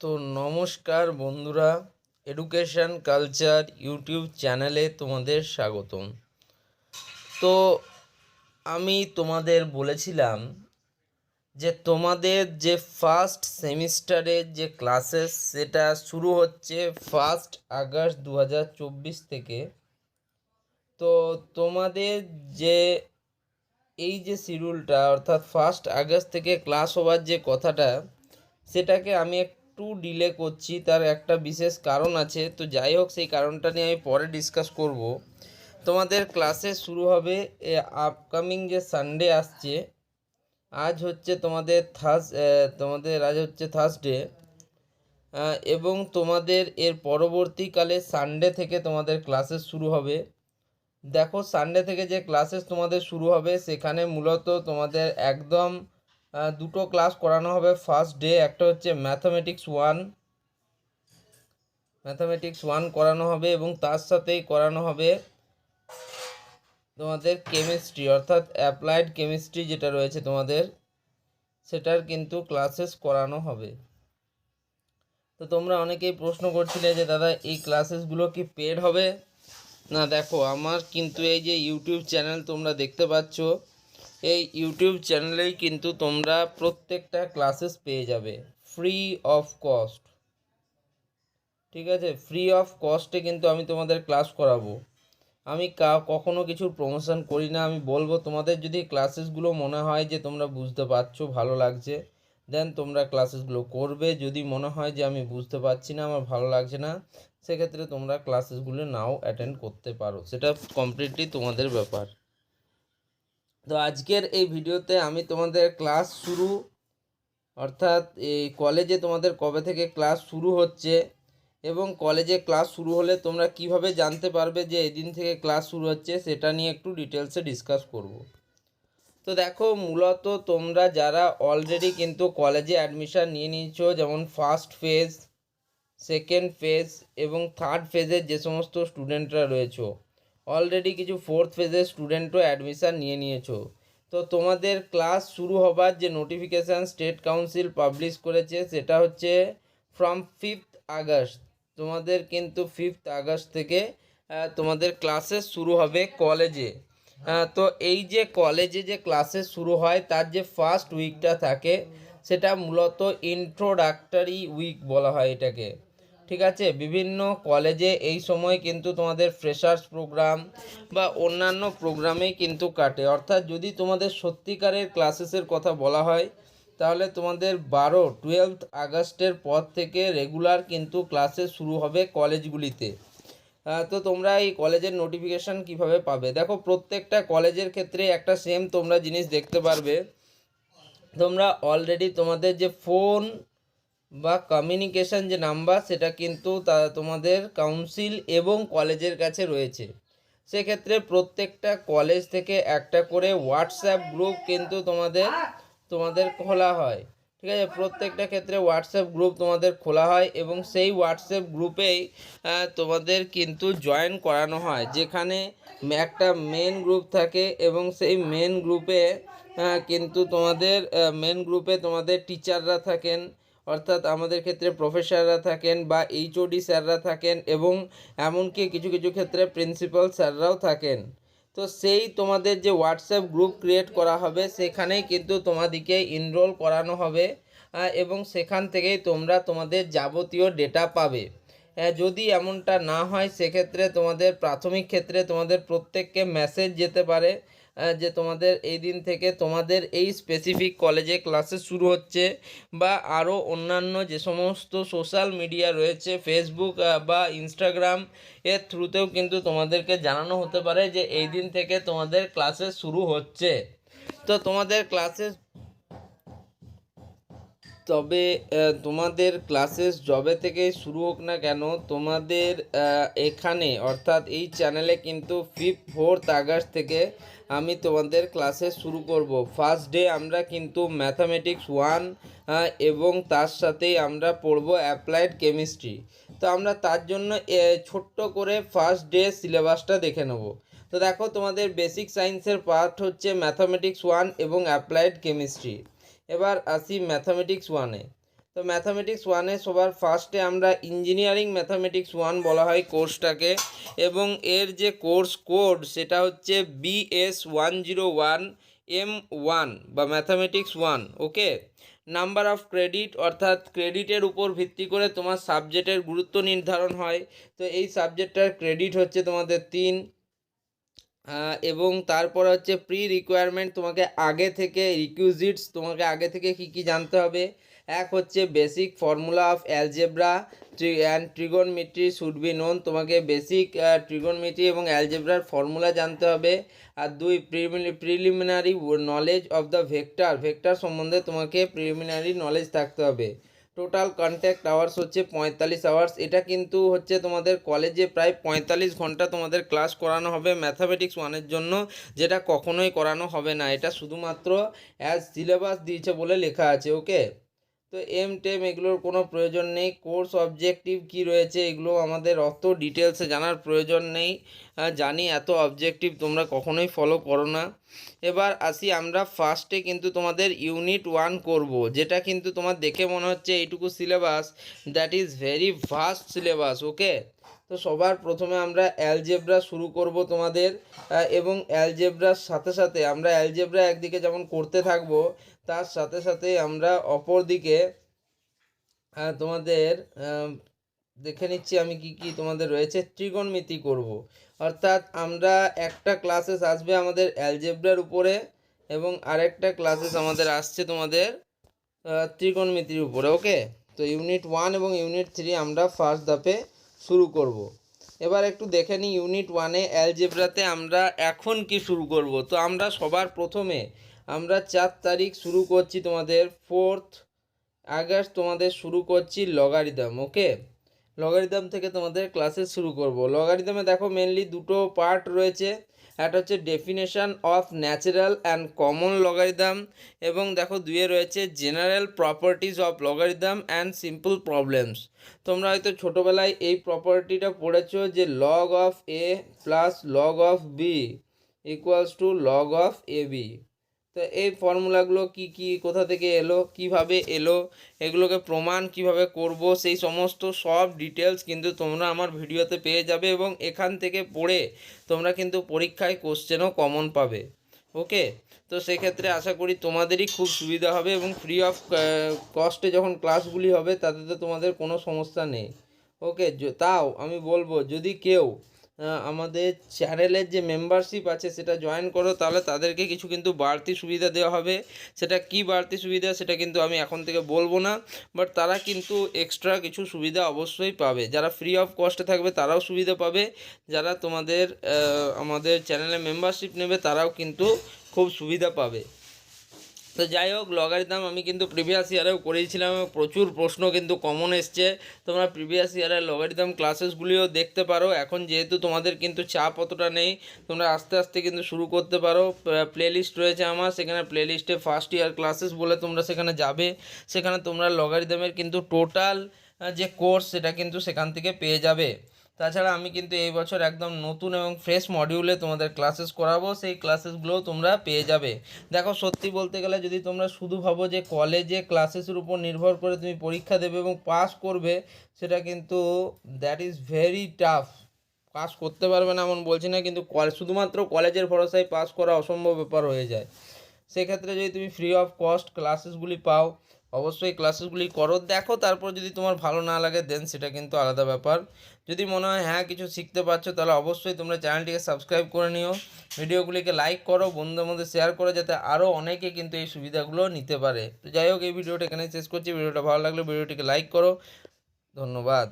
তো নমস্কার বন্ধুরা এডুকেশন কালচার ইউটিউব চ্যানেলে তোমাদের স্বাগতম। তো আমি তোমাদের বলেছিলাম যে তোমাদের যে ফার্স্ট সেমিস্টারের যে ক্লাসেস সেটা শুরু হচ্ছে ফার্স্ট আগস্ট দু হাজার চব্বিশ থেকে। তো তোমাদের যে এই যে শিডিউলটা অর্থাৎ ফার্স্ট আগস্ট থেকে ক্লাস হওয়ার যে কথাটা, সেটাকে আমি একটু ডিলে করছি, তার একটা বিশেষ কারণ আছে। তো যাই হোক, সেই কারণটা নিয়ে আমি পরে ডিসকাস করব। তোমাদের ক্লাসে শুরু হবে আপকামিং যে সানডে আসছে, আজ হচ্ছে তোমাদের থার্স তোমাদের আজ হচ্ছে থার্সডে এবং তোমাদের এর পরবর্তীকালে সানডে থেকে তোমাদের ক্লাসেস শুরু হবে। দেখো সানডে থেকে যে ক্লাসেস তোমাদের শুরু হবে, সেখানে মূলত তোমাদের একদম দুটো ক্লাস করানো হবে ফার্স্ট ডে একটা হচ্ছে ম্যাথামেটিক্স ওয়ান ম্যাথামেটিক্স ওয়ান করানো হবে এবং তার সাথেই করানো হবে তোমাদের কেমিস্ট্রি অর্থাৎ অ্যাপ্লাইড কেমিস্ট্রি যেটা রয়েছে তোমাদের, সেটার কিন্তু ক্লাসেস করানো হবে। তো তোমরা অনেকেই প্রশ্ন করছিলে যে, দাদা, এই ক্লাসেসগুলো কি পেড হবে? না, দেখো, আমার কিন্তু এই যে ইউটিউব চ্যানেল তোমরা দেখতে পাচ্ছ এই ইউটিউব চ্যানেলেই কিন্তু তোমরা প্রত্যেকটা ক্লাসেস পেয়ে যাবে। ফ্রি অফ কস্ট ঠিক আছে? ফ্রি অফ কস্টে কিন্তু আমি তোমাদের ক্লাস করাবো। আমি কখনো কিছুর প্রমোশন করি না। আমি বলব, তোমাদের যদি ক্লাসেসগুলো মনে হয় যে তোমরা বুঝতে পারছ, ভালো লাগছে দেন তোমরা ক্লাসেসগুলো করবে। যদি মনে হয় যে আমি বুঝতে পারছি না, আমার ভালো লাগছে না, সেক্ষেত্রে তোমরা ক্লাসেসগুলো নাও অ্যাটেন্ড করতে পারো। সেটা কমপ্লিটলি তোমাদের ব্যাপার। তো আজকের এই ভিডিওতে আমি তোমাদের ক্লাস শুরু, অর্থাৎ এই কলেজে তোমাদের কবে থেকে ক্লাস শুরু হচ্ছে এবং কলেজে ক্লাস শুরু হলে তোমরা কীভাবে জানতে পারবে যে এদিন থেকে ক্লাস শুরু হচ্ছে সেটা নিয়ে একটু ডিটেলসে ডিসকাস করব। তো দেখো, মূলত তোমরা যারা অলরেডি কিন্তু কলেজে অ্যাডমিশান নিয়ে নিয়েছো, যেমন ফার্স্ট ফেজ সেকেন্ড ফেজ এবং থার্ড ফেজের যে সমস্ত স্টুডেন্টরা রয়েছো অলরেডি কিছু ফোর্থ ফেজের স্টুডেন্টও অ্যাডমিশান নিয়ে নিয়েছো। তো তোমাদের ক্লাস শুরু হবার যে নোটিফিকেশান স্টেট কাউন্সিল পাবলিশ করেছে, সেটা হচ্ছে ফ্রম ফিফথ আগস্ট। তোমাদের কিন্তু ফিফথ আগস্ট থেকে তোমাদের ক্লাসেস শুরু হবে কলেজে তো এই যে কলেজে যে ক্লাসেস শুরু হয়, তার যে ফার্স্ট উইকটা থাকে, সেটা মূলত ইন্ট্রোডাক্টরি উইক বলা হয় এটাকে। ঠিক আছে? বিভিন্ন কলেজে এই সময় কিন্তু তোমাদের ফ্রেশার্স প্রোগ্রাম বা অন্যান্য প্রোগ্রামেই কিন্তু কাটে। অর্থাৎ যদি তোমাদের সত্যিকারের ক্লাসেসের কথা বলা হয়, তাহলে তোমাদের বারো টুয়েলথ আগস্টের পর থেকে রেগুলার কিন্তু ক্লাসেস শুরু হবে কলেজগুলিতে তো তোমরা এই কলেজের নোটিফিকেশান কীভাবে পাবে? দেখো, প্রত্যেকটা কলেজের ক্ষেত্রে একটা সেম তোমরা জিনিস দেখতে পারবে। তোমরা অলরেডি তোমাদের যে ফোন বা কমিউনিকেশন যে নাম্বার সেটা কিন্তু তা তোমাদের কাউন্সিল এবং কলেজের কাছে রয়েছে। সেক্ষেত্রে প্রত্যেকটা কলেজ থেকে একটা করে হোয়াটসঅ্যাপ গ্রুপ কিন্তু তোমাদের তোমাদের খোলা হয়। ঠিক আছে? প্রত্যেকটা ক্ষেত্রে হোয়াটসঅ্যাপ গ্রুপ তোমাদের খোলা হয় এবং সেই হোয়াটসঅ্যাপ গ্রুপেই তোমাদের কিন্তু জয়েন করানো হয়। যেখানে একটা মেন গ্রুপ থাকে এবং সেই মেন গ্রুপে কিন্তু তোমাদের মেন গ্রুপে তোমাদের টিচাররা থাকেন। অর্থাৎ আমাদের ক্ষেত্রে প্রফেসররা থাকেন বা এইচওডি স্যাররা থাকেন এবং এমনকি কিছু কিছু ক্ষেত্রে প্রিন্সিপাল স্যাররাও থাকেন। তো সেই তোমাদের যে হোয়াটসঅ্যাপ গ্রুপ ক্রিয়েট করা হবে, সেখানেই কিন্তু তোমাদেরকে ইনরোল করানো হবে এবং সেখান থেকেই তোমরা তোমাদের যাবতীয় ডেটা পাবে। যদি এমনটা না হয়, সেক্ষেত্রে তোমাদের প্রাথমিক ক্ষেত্রে তোমাদের প্রত্যেককে মেসেজ যেতে পারে। যে তোমাদের এই দিন থেকে তোমাদের এই স্পেসিফিক কলেজে ক্লাসে শুরু হচ্ছে বা আরও অন্যান্য যে সমস্ত সোশ্যাল মিডিয়া রয়েছে ফেসবুক বা ইনস্টাগ্রাম এর থ্রুতেও কিন্তু তোমাদেরকে জানানো হতে পারে যে এই দিন থেকে তোমাদের ক্লাসে শুরু হচ্ছে। তো তোমাদের ক্লাসেস তবে তোমাদের ক্লাসেস জবে থেকে শুরু হোক না কেন, তোমাদের এখানে, অর্থাৎ এই চ্যানেলে কিন্তু ফিফ ফোর্থ আগস্ট থেকে আমি তোমাদের ক্লাসেস শুরু করব। ফার্স্ট ডে আমরা কিন্তু ম্যাথামেটিক্স ওয়ান এবং তার সাথেই আমরা পড়ব অ্যাপ্লাইড কেমিস্ট্রি তো আমরা তার জন্য ছোট্ট করে ফার্স্ট ডে সিলেবাসটা দেখে নেব। তো দেখো, তোমাদের বেসিক সায়েন্সের পার্ট হচ্ছে ম্যাথামেটিক্স ওয়ান এবং অ্যাপ্লাইড কেমিস্ট্রি এবার আসি ম্যাথামেটিক্স ওয়ানে তো ম্যাথামেটিক্স ওয়ানে সবার ফার্স্টে আমরা ইঞ্জিনিয়ারিং ম্যাথামেটিক্স ওয়ান বলা হয় কোর্সটাকে এবং এর যে কোর্স কোড সেটা হচ্ছে BS one zero one M one বা mathematics one okay number of credit অর্থাৎ ক্রেডিটের উপর ভিত্তি করে তোমার সাবজেক্টের গুরুত্ব নির্ধারণ হয়। তো এই সাবজেক্টটার ক্রেডিট হচ্ছে তোমাদের তিন এবং তারপর হচ্ছে প্রি রিকোয়ারমেন্ট তোমাকে আগে থেকে রিকুইজিটস তোমাকে আগে থেকে কি কি জানতে হবে? এক হচ্ছে basic formula of algebra and trigonometry should be known তোমাকে বেসিক ট্রিগনমিট্রি এবং অ্যালজেব্রার ফর্মুলা জানতে হবে। আর দুই preliminary knowledge of the vector vector সম্বন্ধে তোমাকে প্রিলিমিনারি নলেজ থাকতে হবে। টোটাল কন্ট্যাক্ট আওয়ার্স হচ্ছে পঁয়তাল্লিশ আওয়ার্স এটা কিন্তু হচ্ছে তোমাদের কলেজে প্রায় পঁয়তাল্লিশ ঘণ্টা তোমাদের ক্লাস করানো হবে ম্যাথামেটিক্স ওয়ানের জন্য, যেটা কখনোই করানো হবে না। এটা শুধুমাত্র অ্যাজ সিলেবাস দিয়েছে বলে লেখা আছে ওকে তো এম টেম এগুলোর কোনো প্রয়োজন নেই। কোর্স অবজেক্টিভ কি রয়েছে এগুলো আমাদের অত ডিটেলসে জানার প্রয়োজন নেই। জানি এত অবজেক্টিভ তোমরা কখনোই ফলো করো না। এবার আসি আমরা ফার্স্টে কিন্তু তোমাদের ইউনিট ওয়ান করব, যেটা কিন্তু তোমার দেখে মনে হচ্ছে এইটুকু syllabus that is very vast syllabus okay তো সবার প্রথমে আমরা অ্যালজেব্রা শুরু করব তোমাদের এবং অ্যালজেব্রার সাথে সাথে আমরা অ্যালজেব্রা একদিকে যেমন করতে থাকব, তার সাথে সাথে আমরা অপর দিকে তোমাদের দেখে নিচ্ছি আমি কি কি তোমাদের রয়েছে ত্রিগোণমিতি করব। অর্থাৎ আমরা একটা ক্লাসেস আসবে আমাদের অ্যালজেব্রার উপরে, এবং আরেকটা ক্লাসেস আমাদের আসছে তোমাদের ত্রিকোণমিতির উপরে ওকে তো ইউনিট ওয়ান এবং ইউনিট থ্রি আমরা ফার্স্ট ধাপে শুরু করব। এবার একটু দেখে নিই ইউনিট ওয়ানে অ্যালজেব্রাতে আমরা এখন কি শুরু করব। তো আমরা সবার প্রথমে আমরা চার তারিখ শুরু করছি তোমাদের ফোর্থ আগস্ট তোমাদের শুরু করছি লগারিদম ওকে লগারিদম থেকে তোমাদের ক্লাসে শুরু করব। লগারিদমে দেখো মেনলি দুটো পার্ট রয়েছে। একটা হচ্ছে definition of natural and common logarithm এবং দেখো দুয়ে রয়েছে general properties of logarithm and simple problems তোমরা হয়তো ছোটোবেলায় এই প্রপার্টিটা পড়েছো যে log of A plus log of B equals to log of A B তো এই ফর্মুলাগুলো কি কি, কোথা থেকে এলো, কীভাবে এলো, এগুলোকে প্রমাণ কীভাবে করব, সেই সমস্ত সব ডিটেলস কিন্তু তোমরা আমার ভিডিওতে পেয়ে যাবে এবং এখান থেকে পড়ে তোমরা কিন্তু পরীক্ষায় কোশ্চেনও কমন পাবে। ওকে তো সেক্ষেত্রে আশা করি তোমাদেরই খুব সুবিধা হবে এবং ফ্রি অফ কস্টে যখন ক্লাসগুলি হবে তাতে তো তোমাদের কোনো সমস্যা নেই। ওকে তাও আমি বলব, যদি কেউ আমাদের চ্যানেলের যে মেম্বারশিপ আছে সেটা জয়েন করো, তাহলে তাদেরকে কিছু কিন্তু বাড়তি সুবিধা দেওয়া হবে। সেটা কি বাড়তি সুবিধা সেটা কিন্তু আমি এখন থেকে বলব না বাট তারা কিন্তু এক্সট্রা কিছু সুবিধা অবশ্যই পাবে। যারা ফ্রি অফ কস্টে থাকবে তারাও সুবিধা পাবে, যারা তোমাদের আমাদের চ্যানেলে মেম্বারশিপ নেবে তারাও কিন্তু খুব সুবিধা পাবে। তো যাই হোক লগারিদম আমি কিন্তু প্রিভিয়াস ইয়ারেও করেছিলাম প্রচুর প্রশ্ন কিন্তু কমন এসছে। তোমরা প্রিভিয়াস ইয়ারের লগারিদম ক্লাসেসগুলিও দেখতে পারো। এখন যেহেতু তোমাদের কিন্তু চাপ অতটা নেই, তোমরা আস্তে আস্তে কিন্তু শুরু করতে পারো। প্লে রয়েছে আমার, সেখানে প্লে লিস্টে ফার্স্ট ইয়ার ক্লাসেস বলে তোমরা সেখানে যাবে। সেখানে তোমরা লগারিদমের কিন্তু টোটাল যে কোর্স সেটা কিন্তু সেখান থেকে পেয়ে যাবে। তাছাড়া আমি কিন্তু এই বছর একদম নতুন এবং ফ্রেশ মডিউলে তোমাদের ক্লাসেস করাবো। সেই ক্লাসেসগুলোও তোমরা পেয়ে যাবে। দেখো, সত্যি বলতে গেলে যদি তোমরা শুধু ভাবো যে কলেজে ক্লাসেসের উপর নির্ভর করে তুমি পরীক্ষা দেবে এবং পাস করবে, সেটা কিন্তু that is very tough pass করতে পারবে না এমন বলছি না, কিন্তু শুধুমাত্র কলেজের ভরসায় পাস করা অসম্ভব ব্যাপার হয়ে যায়। সেক্ষেত্রে যদি তুমি ফ্রি অফ কস্ট ক্লাসেসগুলি পাও অবশ্যই ক্লাসেসগুলি করো। দেখো, তারপর যদি তোমার ভালো না লাগে দেন সেটা কিন্তু আলাদা ব্যাপার। যদি মনে হয় হ্যাঁ কিছু শিখতে পারছ, তাহলে অবশ্যই তোমরা চ্যানেলটিকে সাবস্ক্রাইব করে নিও। ভিডিওগুলিকে লাইক করো, বন্ধুদের মধ্যে শেয়ার করো, যাতে আরও অনেকে কিন্তু এই সুবিধাগুলো নিতে পারে। তো যাই হোক, এই ভিডিওটা এখানে শেষ করছি। ভিডিওটা ভালো লাগলে ভিডিওটিকে লাইক করো। ধন্যবাদ।